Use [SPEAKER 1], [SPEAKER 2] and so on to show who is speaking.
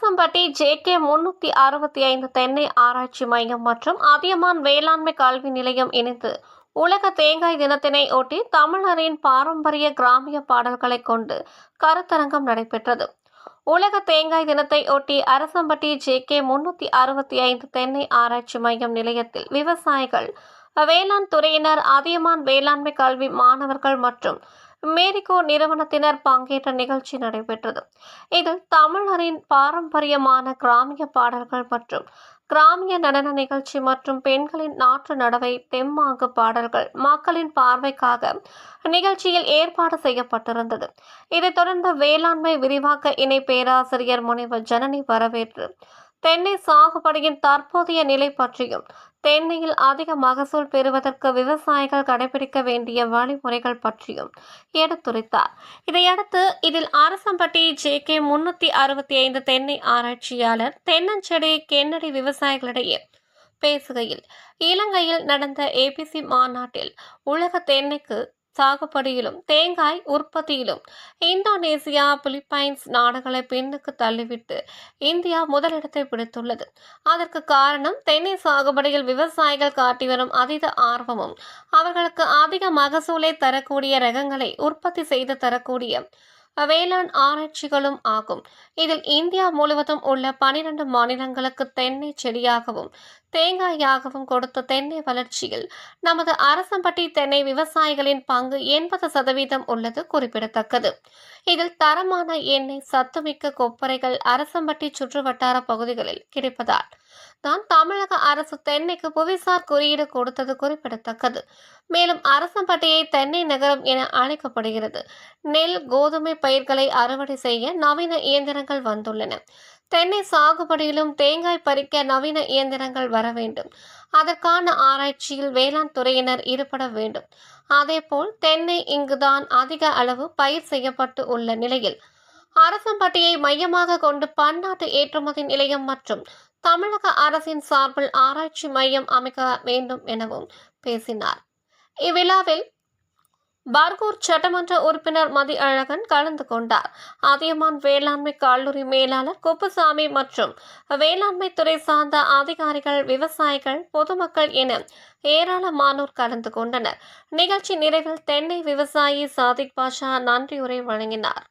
[SPEAKER 1] Arasampatti J K அறுபத்தி ஐந்து தென்னை ஆராய்ச்சி மையம் மற்றும் அதியமான் வேளாண்மை கல்வி நிலையம் இணைந்து உலக தேங்காய் தினத்தினை ஒட்டி தமிழரின் பாரம்பரிய கிராமிய பாடல்களை கொண்டு கருத்தரங்கம் நடைபெற்றது. உலக தேங்காய் தினத்தை ஒட்டி அரசம்பட்டி ஜே கே முன்னூத்தி அறுபத்தி ஐந்து தென்னை ஆராய்ச்சி மையம் நிலையத்தில் விவசாயிகள் வேளாண் துறையினர் அதியமான் வேளாண்மை கல்வி மாணவர்கள் மற்றும் மேரிகோ நிறுவனத்தினர் பங்கேற்ற நிகழ்ச்சி நடைபெற்றது. இதில் தமிழரின் பாரம்பரியமான கிராமிய பாடல்கள் மற்றும் கிராமிய நடன நிகழ்ச்சி மற்றும் பெண்களின் நாற்று நடவை தெம்மாங்கு பாடல்கள் மக்களின் பார்வைக்காக நிகழ்ச்சியில் ஏற்பாடு செய்யப்பட்டிருந்தது. இதைத் தொடர்ந்து வேளாண்மை விரிவாக்க இணை பேராசிரியர் முனைவர் ஜனனி வரவேற்று தென்னை சாகுபடியின் தற்போதைய நிலை பற்றியும் தென்னையில் அதிக மகசூல் பெறுவதற்கு விவசாயிகள் கடைபிடிக்க வேண்டிய வழிமுறைகள் பற்றியும் எடுத்துரைத்தார். இதையடுத்து இதில் அரசம்பட்டி ஜே கே முன்னூற்றி அறுபத்தி ஐந்து தென்னை ஆராய்ச்சியாளர் தென்னஞ்செடி கென்னடி விவசாயிகளிடையே பேசுகையில் இலங்கையில் நடந்த ஏபிசி மாநாட்டில் உலக தென்னைக்கு சாகுபடியிலும் தேங்காய் உற்பத்தியிலும். இந்தோனேசியா பிலிப்பைன்ஸ் நாடுகளை பின்னுக்கு தள்ளிவிட்டு இந்தியா முதலிடத்தை பிடித்துள்ளது. அதற்கு காரணம் தென்னை சாகுபடியில் விவசாயிகள் காட்டி வரும் அதீத ஆர்வமும் அவர்களுக்கு அதிக மகசூலை தரக்கூடிய ரகங்களை உற்பத்தி செய்து தரக்கூடிய வேளாண் ஆராய்ச்சிகளும் ஆகும். இதில் இந்தியா முழுவதும் உள்ள பனிரெண்டு மாநிலங்களுக்கு தென்னை செடியாகவும் தேங்காயாகவும் கொடுத்த தென்னை வளர்ச்சியில் நமது அரசம்பட்டி தென்னை விவசாயிகளின் பங்கு எண்பது சதவீதம் உள்ளது குறிப்பிடத்தக்கது. இதில் தரமான எண்ணெய் சத்துமிக்க கொப்பரைகள் அரசம்பட்டி சுற்றுவட்டார பகுதிகளில் கிடைப்பதால் தான் தமிழக அரசு தென்னைக்கு புவிசார் குறியீடு கொடுத்தது குறிப்பிடத்தக்கது. மேலும் அரசம்பட்டியை தென்னை நகரம் என அழைக்கப்படுகிறது. நெல் கோதுமை பயிர்களை அறுவடை செய்ய நவீன இயந்திரங்கள் வந்துள்ளன. தென்னை சாகுபடியிலும் தேங்காய் பறிக்க நவீன இயந்திரங்கள் வர வேண்டும். அதற்கான ஆராய்ச்சியில் வேளாண் துறையினர் ஈடுபட வேண்டும். அதேபோல் தென்னை இங்குதான் அதிக அளவு பயிர் செய்யப்பட்டு உள்ள நிலையில். அரசம்பட்டியை மையமாக கொண்டு பன்னாட்டு ஏற்றுமதி நிலையம் மற்றும் தமிழக அரசின் சார்பில் ஆராய்ச்சி மையம் அமைக்க வேண்டும் எனவும் பேசினார். இவ்விழாவில் பர்கூர் சட்டமன்ற உறுப்பினர் மதி அழகன் கலந்து கொண்டார். அதியமான் வேளாண்மை கல்லூரி மேலாளர் குப்புசாமி மற்றும் வேளாண்மை துறை சார்ந்த அதிகாரிகள் விவசாயிகள் பொதுமக்கள் என ஏராளமானோர் கலந்து கொண்டனர். நிகழ்ச்சி நிறைவில் தென்னை விவசாயி சாதிக் பாஷா நன்றியுரை வழங்கினார்.